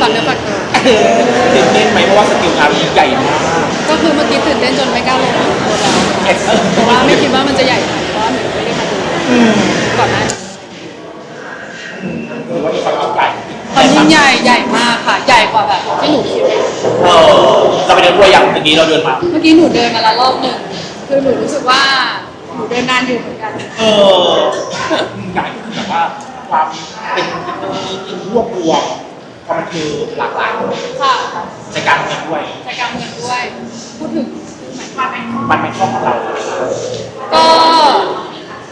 ฝากเนื้อฝากตัวเออตื่นเต้นไหมเพราะว่าสกิลอาร์ใหญ่มากก็คือเมื่อกี้ตื่นเต้นจนไม่กล้าลงมาตัวเราเออเพราะว่าไม่คิดว่ามันจะใหญ่ขนาดนี้เพราะว่าหนูไม่ได้มาดูก่อนหน้านี้ถือว่ามีความยิ่งใหญ่ความยิ่งใหญ่ใหญ่มากค่ะ ใหญ่กว่าแบบที่หนูคิดเออเราไปเดินตัวอย่างเมื่อกี้เราเดินมา เมื่อกี้หนูเดินมาแล้วรอบหนึ่งคือหนูรู้สึกว่าหนูเดินนานอยู่เหมือนกัน เออใหญ่คือแบบว่าความเป็นที่รวบรวม ความมันคือหลากหลายค่ะในการเงินด้วยใช้การเงินด้วย พูดถึงหมายความไหมมันเป็นช่องของเราก็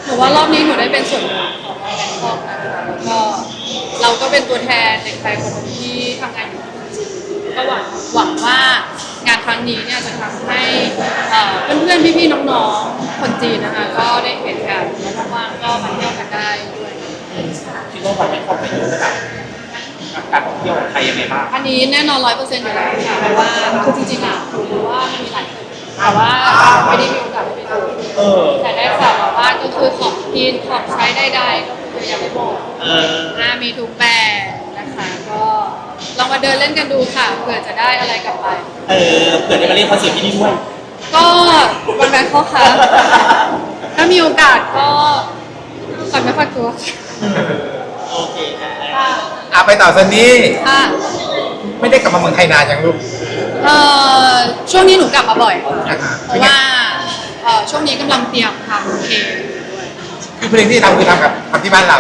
หนูว่ารอบนี้หนูได้เป็นส่วนหนึ่งของแบงคอกนะคะแล้วก็เราก็เป็นตัวแทนเด็กไทยคนหนึ่งที่ทำงานอยู่ที่จีนก็หวังหวังว่างานครั้งนี้เนี่ยจะทำให้เอ่อเพื่อนๆพี่ๆน้องๆคนจีนนะคะก็ได้เห็นกันแล้วว่างๆก็มาเที่ยวกันได้ด้วย คิดว่ามันเป็นข้อประโยชน์กับการท่อง เที่ยวของไทยยังไงบ้างอันนี้แน่นอนร้อยเปอร์เซ็นต์อยู่แล้วค่ะเพราะว่าคือจริงๆอะหนูรู้ว่ามันมีหลายคนแต่ว่าไม่ได้มีโอกาสได้ไปดูเออ แต่ได้ข่าวมาว่าก็คือของกินของใช้ใดๆก็คือยังไม่หมดเออ อ่ามีทุกแบบนะคะก็ลองมาเดินเล่นกันดูค่ะเผื่อจะได้อะไรกลับไป เออเผื่อได้มาเล่นคอนเสิร์ตที่นี่ด้วยก็วันแบงค์เขาค่ะถ้ามีโอกาสก็ฝากไม่ฝากตัวโอเคค่ะค่ะ อะไปต่อซันนี่ค่ะ ไม่ได้กลับมาเมืองไทยนานยังลูก เอ่อช่วงนี้หนูกลับมาบ่อยอ่าฮะเพราะว่าเอ่อช่วงนี้กำลังเตรียมทำเพลงด้วยคือเพลงที่ทำคือทำกับทำที่บ้านเรา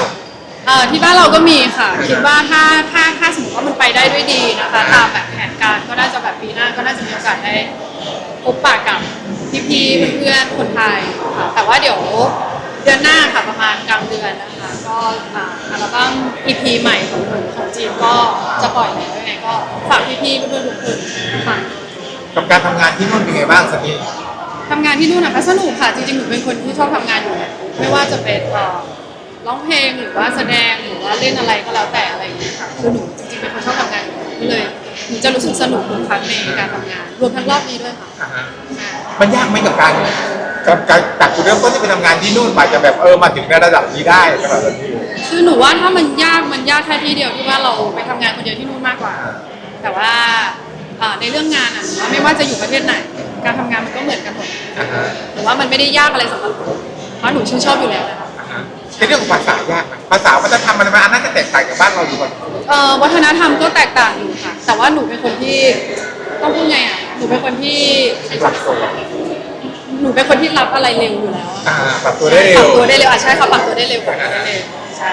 เอ่อที่บ้านเราก็มีค่ะ คิดว่าถ้าถ้าถ้าสมมติว่ามันไปได้ด้วยดีนะคะตามแบบแผนการก็น่าจะแบบปีหน้าก็น่าจะมีโอกาสได้พบปะกับพี่ๆเพื่อนๆคนไทยค่ะแต่ว่าเดี๋ยว เดือนหน้าค่ะประมาณกลางเดือนนะคะ ก็อ่าอัลบั้ม EP ใหม่ของหนูของจีนก็จะปล่อยแล้วยังไงก็ฝากพี่ๆเพื่อนๆทุกคนค่ะกับการทำงานที่นู่นเป็นไงบ้างซันนี่ทำงานที่นู่นนะคะสนุกค่ะจริงๆหนูเป็นคนที่ชอบทำงานอยู่แล้วไม่ว่าจะเป็นเอ่อร้องเพลงหรือว่าแสดงหรือว่าเล่นอะไรก็แล้วแต่อะไรอย่างเงี้ยค่ะคือหนูจริงๆเป็นคนชอบทำงานอยู่แล้วก็เลยหนูจะรู้สึกสนุกทุกครั้งในการทำงาน รวมทั้งรอบนี้ด้วยค่ะอ่าฮะใช่มันยากไหมกับการ กับการจากจุดเริ่มต้นที่ไปทำงานที่นู่นมาจะแบบเออมาถึงในระดับนี้ได้สำหรับซันนี่คือหนูว่าถ้ามันยากมันยากแค่ที่เดียวที่ว่าเราไปทำงานคนเดียวที่นู่นมากกว่า แต่ว่าอ่าในเรื่องงานอะหนูว่าไม่ว่าจะอยู่ประเทศไหน การทำงานมันก็เหมือนกันหมดอ่าฮะแต่ว่ามันไม่ได้ยากอะไรสำหรับหนูเพราะหนูชื่นชอบอยู่แล้วนะคะ อ่าฮะในเรื่องของภาษายากไหมภาษาวัฒนธรรมมันมันอันนั้นจะแตกต่างจากบ้านเราอยู่ก่อนเอ่อวัฒนธรรมก็แตกต่างอยู่ค่ะ แต่ว่าหนูเป็นคนที่ต้องพูดไงอะ หนูเป็นคนที่หลักสูตร หนูเป็นคนที่รับอะไรเร็วอยู่แล้วอะอ่าปรับตัวได้ปเร็รัวบตัวได้เร็วอะใช่ค่ะปรับตัวได้เร็วปรับตัวได้เร็วใช่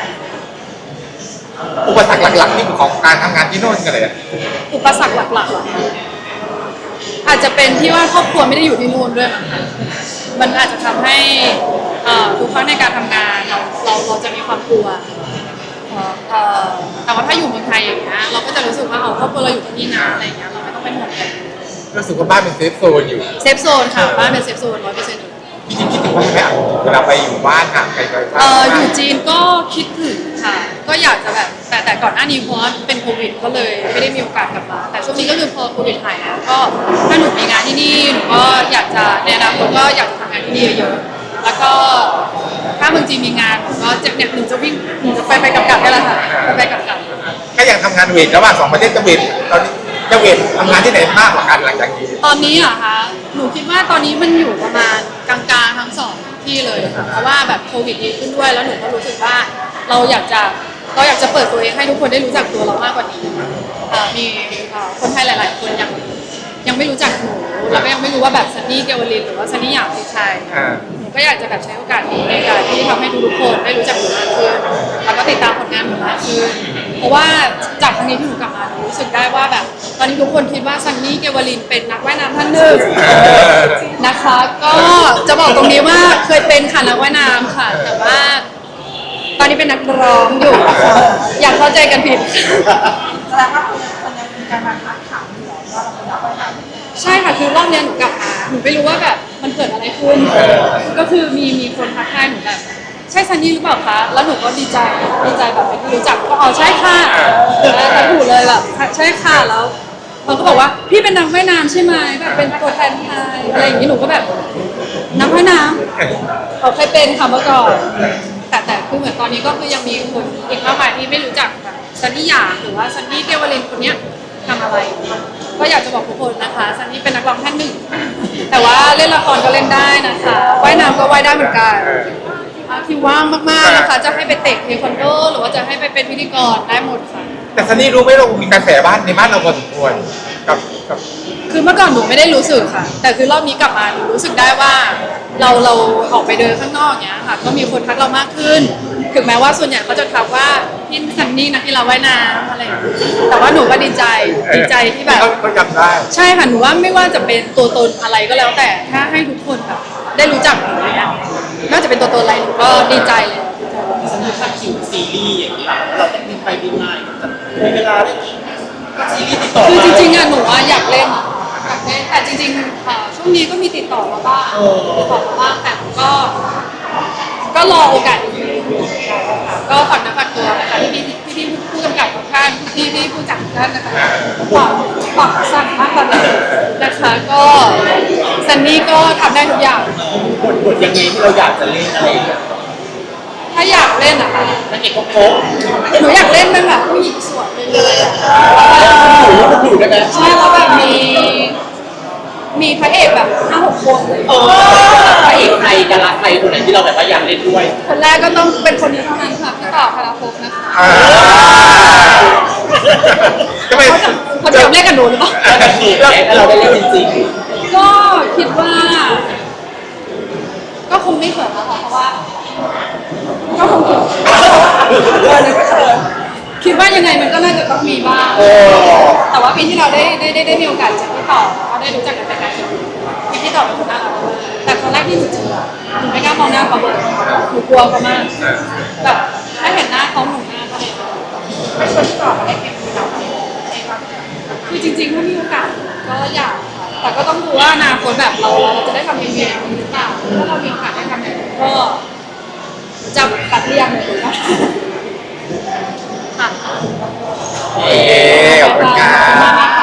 อุปสรรคหลักๆที่ของการทำงานที่นู่นกันเลยอะอุปสรรคหลักๆเหรอคะอาจจะเป็นที่ว่าครอบครัวไม่ได้อยู่ที่นู่นด้วยมั้งคะมันอาจจะทำให้เอ่อทุกครั้งในการทำงานเราเราเราจะมีความกลัวเอ่อเอ่อแต่ว่าถ้าอยู่เมืองไทยอย่างเงี้ยเราก็จะรู้สึกว่าเอาครอบครัวเราอยู่ที่นี่นะอะไรอย่างเงี้ยเราไม่ต้องเป็นห่วงกัน รู้สึกว่าบ้านเป็นเซฟโซนอยู่เซฟโซนค่ะบ้านเป็นเซฟโซนร้อยเปอร์เซ็นต์จริงๆคิดถึงว่าไหมอะเวลาไปอยู่บ้านห่างไกลๆบ้านเอ่ออยู่จีนก็คิดถึงค่ะ ก็อยากจะแบบแต่แต่ก่อนหน้านี้เพราะว่าเป็นโควิดก็เลยไม่ได้มีโอกาสกลับมา แต่ช่วงนี้ก็คือพอโควิดหายแล้วก็ถ้าหนูมีงานที่นี่หนูก็อยากจะในอนาคตก็อยากจะทำงานที่นี่เยอะๆแล้วก็ถ้าเมืองจีนมีงานหนูก็จะเนี่ยหนูจะวิ่งหนูจะไปไปกลับกลับนี่แหละค่ะไปไปกลับกลับก็ยังทำงานเวทระหว่างสองประเทศจะเวทตอนนี้ จะเวททำงานที่ไหนมากกว่ากันหลังจากนี้ตอนนี้เหรอะคะ หนูคิดว่าตอนนี้มันอยู่ประมาณกลางๆทั้งสองที่เลยค่ะเพราะว่าแบบโควิดดีขึ้นด้วยแล้วหนูก็รู้สึกว่าเราอยากจะเราอยากจะเปิดตัวเองให้ทุกคนได้รู้จักตัวเรามากกว่านี้เอ่อมีเอ่อคนไทยหลาย ๆ คนยังยังไม่รู้จักหนูแล้วก็ยังไม่รู้ว่าแบบซันนี่เกวลินหรือว่าซันนี่หยางคือใครอ่าหนู ก็อยากจะแบบใช้โอกาสนี้ในการที่ทำให้ทุกๆคนได้รู้จักหนูมากขึ้นแล้วก็ติดตามผลงานหนูมากขึ้นเพราะว่าจากครั้งนี้ที่หนูกลับมาหนูรู้สึกได้ว่าแบบ ตอนนี้ทุกคนคิดว่าซันนี่เกวลินเป็นนักว่ายน้ำท่านหนึ่งนะคะ ก็จะบอกตรงนี้ว่าเคยเป็นค่ะนักว่ายน้ำค่ะ แต่ว่าตอนนี้เป็นนักร้องอยู่นะคะอย่าเข้าใจกันผิด แสดงว่าคนคนยังมีการมาทักถามอยู่เหรอว่าเราเป็นนักว่ายน้ำ ใช่ค่ะคือรอบเนี้ยหนูกลับมา หนูไม่รู้ว่าแบบมันเกิดอะไรขึ้น ก็คือมีมีคนทักทายหนูแบบใช่ซันนี่หรือเปล่าคะ แล้วหนูก็ดีใจดีใจแบบไม่รู้จักก็อ๋อใช่ค่ะแล้วก็ถูกเลยแบบใช่ค่ะแล้วเขาก็บอกว่าพี่เป็นนักว่ายน้ำใช่ไหมแบบเป็นตัวแทนไทยอะไรอย่างนี้หนูก็แบบนักว่ายน้ำเขาเคยเป็นค่ะเมื่อก่อนแต่แต่คือเหมือนตอนนี้ก็คือยังมีคนอีกมากมายที่ไม่รู้จักแบบซันนี่หยางหรือว่าซันนี่เกวลินคนเนี้ย ทำอะไร ก็อยากจะบอกทุกคนนะคะซันนี่เป็นนักร้องท่านหนึ่ง แต่ว่าเล่นละครก็เล่นได้นะคะว่ายน้ำก็ว่ายได้เหมือนกันเอออะที่ว่างมากๆนะคะ จะให้ไปเตะเทควันโดหรือว่าจะให้ไปเป็นพิธีกรได้หมดค่ะ แต่ซันนี่รู้ไหมเรามีกระแสบ้านในบ้านเราพอสมควรกับกับคือเมื่อก่อนหนูไม่ได้รู้สึกค่ะ แต่คือรอบนี้กลับมาหนูรู้สึกได้ว่า เราเราออกไปเดินข้างนอกเนี้ยค่ะ ก็มีคนทักเรามากขึ้น ถึงแม้ว่าส่วนใหญ่เขาจะทักว่าพี่ซันนี่นักกีฬาว่ายน้ำอะไรอย่างเงี้ยแต่ว่าหนูก็ดีใจดีใจที่แบบเขาเขาจำได้ ใช่ค่ะหนูว่าไม่ว่าจะเป็นตัวตนอะไรก็แล้วแต่ถ้าให้ทุกคนแบบได้รู้จักหนูเนี่ยไม่ว่าจะเป็นตัวตนอะไรหนูก็ดีใจเลยสมมติถ้าคิวซีรีส์อย่างนี้ล่ะเราต้องบินไปบินมาอย่างนี้จะมีเวลาได้ก็ซีรีส์ติดต่อคือมาจริงๆอะหนูอะอยากเล่นอยากเล่นแต่จริงๆเอ่อช่วงนี้ก็มีติดต่อมาบ้างติดต่อมาบ้างแต่หนูก็ ก็รอโอกาสดีๆ ก็ฝากนะฝากตัวนะคะพี่พี่พี่พี่ผู้กำกับทุกท่านพี่พี่ผู้จัดทุกท่านนะคะฝากฝากสั่งมากกว่านี้นะคะก็ซันนี่ก็ทำได้ทุกอย่าง บทบทยังไงที่เราอยากจะเล่นอะไรอย่างเงี้ยถ้าอยากเล่นอะค่ะนางเอกก็โป๊ะหนูอยากเล่นเป็นแบบผู้หญิงสวยเลยๆอะอยู่ได้ไหมใช่แล้วแบบมี มีพระเอกแบบห้าหกคนเลย เออพระเอกไทยดาราไทยคนไหนที่เราแบบว่าอยากเล่นด้วย คนแรกก็ต้องเป็นคนนี้เท่านั้น ค่ะพี่ต่อพลภพนะคะอ่าทำไมเขาจะเขาจะเล่นกับหนูหรือเปล่าแล้วแบบนี้ถ้าเราได้เล่นจริงก็คิดว่า ก็คงไม่เขินแล้วค่ะเพราะว่า ก็คงเขินเออเลยก็เขินคิดว่ายังไงมันก็น่าจะต้องมีบ้างๆโอ้แต่ว่าปีที่เราได้ได้ได้ได้มีโอกาสเจอพี่ต่อแล้วก็ได้รู้จักกันเป็นการส่วนตัวพี่พี่ต่อเป็นคนน่ารักมากแต่ครั้งแรกที่หนูเจออะหนูไม่กล้ามองหน้าเขาเลยหนูกลัวเขามากแบบ ไปชวนที่ต่ออะไรเงี้ยมีเราไหมคือจริงๆถ้ามีโอกาสก็อยากค่ะแต่ก็ต้องดูว่านาคนแบบเราเราจะได้ทำเองหรือเปล่าถ้าเรามีโอกาสได้ทำเนี่ยก็จะตัดเรียงเลยนะค่ะ เอ๊ขอบคุณค่ะ